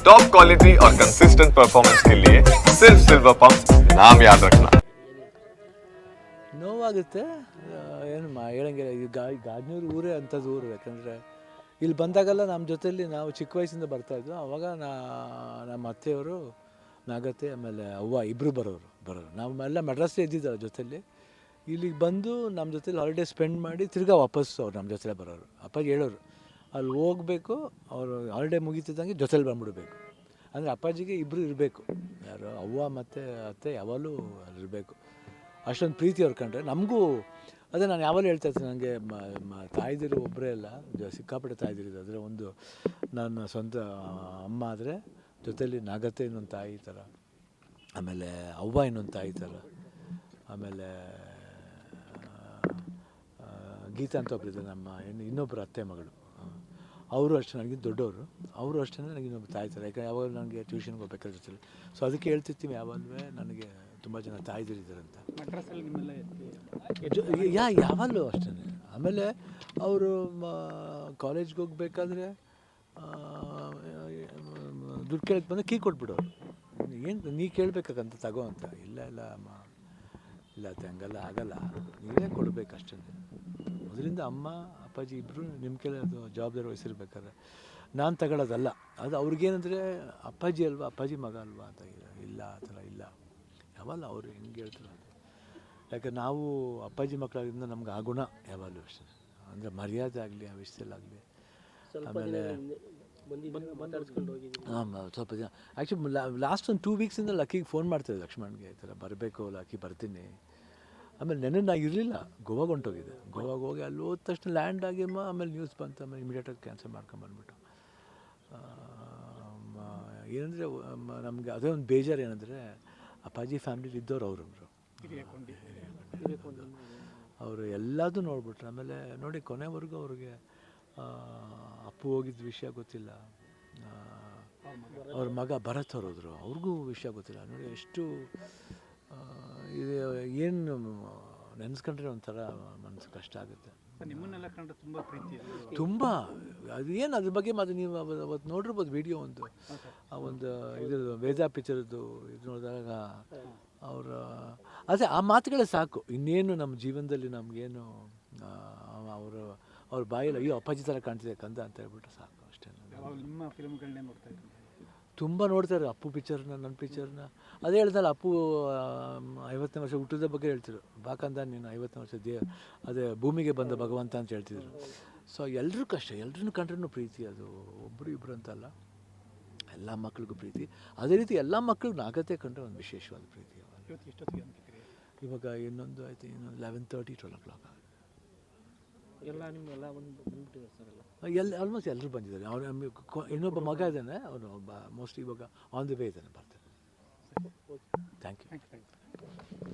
Top quality और consistent performance के लिए सिर्फ सिल्वर पंप नाम याद रखना ನೋವಾಗುತ್ತೆ ಏನು ಮಾ ಹೇಳಂಗಿಲ್ಲ ಈ ಗಾ ಗಾಜನೂರು ಊರೇ ಅಂಥದ್ದು ಊರು ಯಾಕಂದರೆ ಇಲ್ಲಿ ಬಂದಾಗೆಲ್ಲ ನಮ್ಮ ಜೊತೆಲಿ ನಾವು ಚಿಕ್ಕ ವಯಸ್ಸಿಂದ ಬರ್ತಾಯಿದ್ವು ಅವಾಗ ನಾ ನಮ್ಮ ಅತ್ತೆಯವರು ನಾಗತ್ತೆ ಆಮೇಲೆ ಅವ್ವ ಇಬ್ಬರು ಬರೋರು ಬರೋರು ನಾವೆಲ್ಲ ಮೆಡ್ರಾಸೇ ಇದ್ದಿದ್ದಲ್ಲ ಜೊತೆಲಿ ಇಲ್ಲಿಗೆ ಬಂದು ನಮ್ಮ ಜೊತೆಲಿ ಹಾಲಿಡೇ ಸ್ಪೆಂಡ್ ಮಾಡಿ ತಿರ್ಗಾ ವಾಪಸ್ ಅವ್ರು ನಮ್ಮ ಜೊತೆಲೇ ಬರೋರು ಅಪ್ಪಾಜಿ ಹೇಳೋರು ಅಲ್ಲಿ ಹೋಗಬೇಕು, ಅವರು ಹಾಲಿಡೇ ಮುಗೀತಿದ್ದಂಗೆ ಜೊತೆಲಿ ಬಂದ್ಬಿಡ್ಬೇಕು. ಅಂದರೆ ಅಪ್ಪಾಜಿಗೆ ಇಬ್ಬರು ಇರಬೇಕು. ಯಾರು, ಅವ್ವ ಮತ್ತು ಅತ್ತೆ ಯಾವಾಗಲೂ ಅಲ್ಲಿರಬೇಕು ಅಷ್ಟೊಂದು ಪ್ರೀತಿ ಅವ್ರು ಕಂಡ್ರೆ. ನಮಗೂ ಅದೇ ನಾನು ಯಾವಾಗಲೂ ಹೇಳ್ತಾ ಇರ್ತೀನಿ ನನಗೆ ತಾಯಿದಿರು ಒಬ್ಬರೇ ಅಲ್ಲ ಸಿಕ್ಕಾಪಟ್ಟೆ ತಾಯಿದಿರಿದ್ದು ಅಂದರೆ ಒಂದು ನನ್ನ ಸ್ವಂತ ಅಮ್ಮ ಆದರೆ ಜೊತೆಯಲ್ಲಿ ನಾಗತ್ತೆ ಇನ್ನೊಂದು ತಾಯಿ ಥರ. ಆಮೇಲೆ ಅವ್ವ ಇನ್ನೊಂದು ತಾಯಿ ಥರ. ಆಮೇಲೆ ಗೀತಾ ಅಂತ ಒಬ್ಬರಿದ್ದಾರೆ ನಮ್ಮ ಇನ್ನು ಇನ್ನೊಬ್ಬರು ಅತ್ತೆ ಮಗಳು. ಅವರು ಅಷ್ಟೇ ನನಗೆ ದೊಡ್ಡವರು. ಅವರು ಅಷ್ಟೇ ನನಗೆ ಇನ್ನೊಬ್ಬ ತಾಯ್ತಾರೆ ಯಾಕಂದ್ರೆ ಯಾವಾಗ ನನಗೆ ಟ್ಯೂಷನ್ಗೆ ಹೋಗ್ಬೇಕಾದ್ರೆ ಜೊತೆಲಿ. ಸೊ ಅದಕ್ಕೆ ಹೇಳ್ತಿರ್ತೀವಿ ಯಾವಾಗಲೂ ನನಗೆ ತುಂಬ ಜನ ತಾಯ್ದಿರಿದ್ದಾರೆ ಅಂತ ಮಡ್ರಾಸಲ್ಲಿ ನಿಮ್ಮೆಲ್ಲ ಎತ್ತಿ ಯಾ ಯಾವಾಗಲೂ ಅಷ್ಟೇ. ಆಮೇಲೆ ಅವರು ಕಾಲೇಜ್ಗೆ ಹೋಗ್ಬೇಕಾದ್ರೆ ದುಡ್ಡು ಕೇಳಕ್ಕೆ ಬಂದರೆ ಕೀ ಕೊಟ್ಬಿಡೋರು. ಏನು ನೀ ಕೇಳಬೇಕಾಗಂತ ತಗೋ ಅಂತ. ಇಲ್ಲ ಇಲ್ಲ ಅಮ್ಮ ಇಲ್ಲ ಅತ್ತೆ ಹಂಗೆಲ್ಲ ಆಗಲ್ಲ. ನೀವೇ ಕೊಡಬೇಕಷ್ಟೇ ಮೊದಲಿಂದ ಅಮ್ಮ ಅಪ್ಪಾಜಿ ಇಬ್ಬರು ನಿಮ್ಮ ಕೆಲ ಅದು ಜವಾಬ್ದಾರಿ ವಹಿಸಿರ್ಬೇಕಾದ್ರೆ. ನಾನು ತಗೊಳ್ಳೋದಲ್ಲ ಅದು ಅವ್ರಿಗೇನಂದರೆ ಅಪ್ಪಾಜಿ ಅಲ್ವಾ ಅಪ್ಪಾಜಿ ಮಗ ಅಲ್ವಾ ಅಂತ ಇಲ್ಲ ಆ ಥರ ಇಲ್ಲ. ಯಾವಲ್ಲ ಅವರು ಹೆಂಗೆ ಹೇಳ್ತಾರೆ ಅದು. ಯಾಕೆ ನಾವು ಅಪ್ಪಾಜಿ ಮಕ್ಕಳಾಗಿಂದ ನಮ್ಗೆ ಆ ಗುಣ ಯಾವಾಗಲೂ ಅಷ್ಟೇ. ಅಂದರೆ ಮರ್ಯಾದೆ ಆಗಲಿ ಆ ವಿಷಯದಲ್ಲಾಗಲಿ ಆಮೇಲೆ ಹಾಂ ಸ್ವಲ್ಪ ಜನ ಆ್ಯಕ್ಚುಲಿ ಲಾಸ್ಟ್ ಒಂದು ಟೂ ವೀಕ್ಸಿಂದ ಲಕ್ಕಿಗೆ ಫೋನ್ ಮಾಡ್ತಿದ್ದೆ ಲಕ್ಷ್ಮಣ್ಗೆ ಈ ಥರ ಬರಬೇಕು ಲಕ್ಕಿ ಬರ್ತೀನಿ. ಆಮೇಲೆ ನೆನೆ ನಾ ಇರಲಿಲ್ಲ ಗೋವಾಗ ಹೊಂಟೋಗಿದ್ದೆ. ಗೋವಾಗ ಹೋಗಿ ಅಲ್ಲಿ ಹೋದ ತಕ್ಷಣ ಲ್ಯಾಂಡ್ ಆಗಿ ಮ- ಆಮೇಲೆ ನ್ಯೂಸ್ ಬಂತು ಆಮೇಲೆ ಇಮಿಡಿಯೇಟಾಗಿ ಕ್ಯಾನ್ಸಲ್ ಮಾಡ್ಕೊಂಬಂದ್ಬಿಟ್ಟು ಏನಂದರೆ ನಮಗೆ ಅದೇ ಒಂದು ಬೇಜಾರು ಏನಂದರೆ ಅಪ್ಪಾಜಿ ಫ್ಯಾಮಿಲಿ ಇದ್ದವ್ರು ಅವರು ಅವರು ಎಲ್ಲದೂ ನೋಡ್ಬಿಟ್ರು. ಆಮೇಲೆ ನೋಡಿ ಕೊನೆವರೆಗೂ ಅವ್ರಿಗೆ ಆ, ಅಪ್ಪು ಹೋಗಿದ್ದ ವಿಷಯ ಗೊತ್ತಿಲ್ಲ. ಅವ್ರ ಮಗ ಭರತ್ ಅವ್ರು ಅವ್ರಿಗೂ ವಿಷಯ ಗೊತ್ತಿಲ್ಲ. ನೋಡಿ ಎಷ್ಟು ಇದು ಏನು ನೆನೆಸ್ಕೊಂಡ್ರೆ ಒಂಥರ ಮನಸ್ಸು ಕಷ್ಟ ಆಗುತ್ತೆ. ನಿಮ್ಮನ್ನೆಲ್ಲ ಕಂಡ್ರೆ ತುಂಬ ಪ್ರೀತಿ. ತುಂಬ. ಅದು ಏನು ಅದ್ರ ಬಗ್ಗೆ ಮತ್ತೆ ನೀವು ಅವತ್ತು ನೋಡಿರ್ಬೋದು ವಿಡಿಯೋ ಒಂದು. ಆ ಒಂದು ಇದು ವೇದ ಪಿಕ್ಚರದ್ದು ಇದು ನೋಡಿದಾಗ ಅವರ ಅದೇ ಆ ಮಾತುಗಳೇ ಸಾಕು. ಇನ್ನೇನು ನಮ್ಮ ಜೀವನದಲ್ಲಿ ನಮಗೇನು ಅವರು ಅವ್ರ ಬಾಯಲ್ಲಿ ಅಯ್ಯೋ ಅಪ್ಪಾಜಿ ಥರ ಕಾಣ್ತಿದೆ ಕಂದ ಅಂತ ಹೇಳ್ಬಿಟ್ಟು ಸಾಕು ಅಷ್ಟೇ ಯಾವಾಗ ನಿಮ್ಮ ಫಿಲ್ಮ್ಗಳನ್ನೇ ನೋಡ್ತಾ ಇದ್ದೀನಿ ತುಂಬ ನೋಡ್ತಾರೆ ಅಪ್ಪು ಪಿಕ್ಚರ್ನ ನನ್ನ ಪಿಕ್ಚರ್ನ ಅದೇ ಹೇಳ್ದಲ್ಲ ಅಪ್ಪು ಐವತ್ತನೇ ವರ್ಷ ಹುಟ್ಟಿದ ಬಗ್ಗೆ ಹೇಳ್ತಿದ್ರು. ಬಾಕಂದ ನೀನು ಐವತ್ತನೇ ವರ್ಷ ದೇ ಅದೇ ಭೂಮಿಗೆ ಬಂದ ಭಗವಂತ ಅಂತ ಹೇಳ್ತಿದ್ರು. ಸೊ ಎಲ್ಲರೂ ಕಷ್ಟ ಎಲ್ಲರೂ ಕಂಡ್ರೂ ಪ್ರೀತಿ ಅದು. ಒಬ್ಬರು ಇಬ್ಬರು ಅಂತಲ್ಲ. ಎಲ್ಲ ಮಕ್ಳಿಗೂ ಪ್ರೀತಿ. ಅದೇ ರೀತಿ ಎಲ್ಲ ಮಕ್ಳಿಗೂ ನಾಗತೆ ಕಂಡ್ರೆ ಒಂದು ವಿಶೇಷವಾದ ಪ್ರೀತಿ ಇವಾಗ ಇನ್ನೊಂದು ಆಯಿತು ಇನ್ನೊಂದು eleven thirty twelve o'clock ಎಲ್ಲ ನಿಮ್ಮೆಲ್ಲ ಒಂದು ಬಂದ್ಬಿಟ್ಟಿದ್ದಾರೆ ಸರ್ ಎಲ್ಲ. ಎಲ್ಲ ಆಲ್ಮೋಸ್ಟ್ ಎಲ್ಲರೂ ಬಂದಿದ್ದಾರೆ. ಅವ್ರ ಇನ್ನೊಬ್ಬ ಮಗ ಇದ್ದಾನೆ ಅವನು ಮೋಸ್ಟ್ಲಿ ಇವಾಗ ಆನ್ ದಿ ವೇ ಇದ್ದಾನೆ ಬರ್ತಾನೆ. Thank you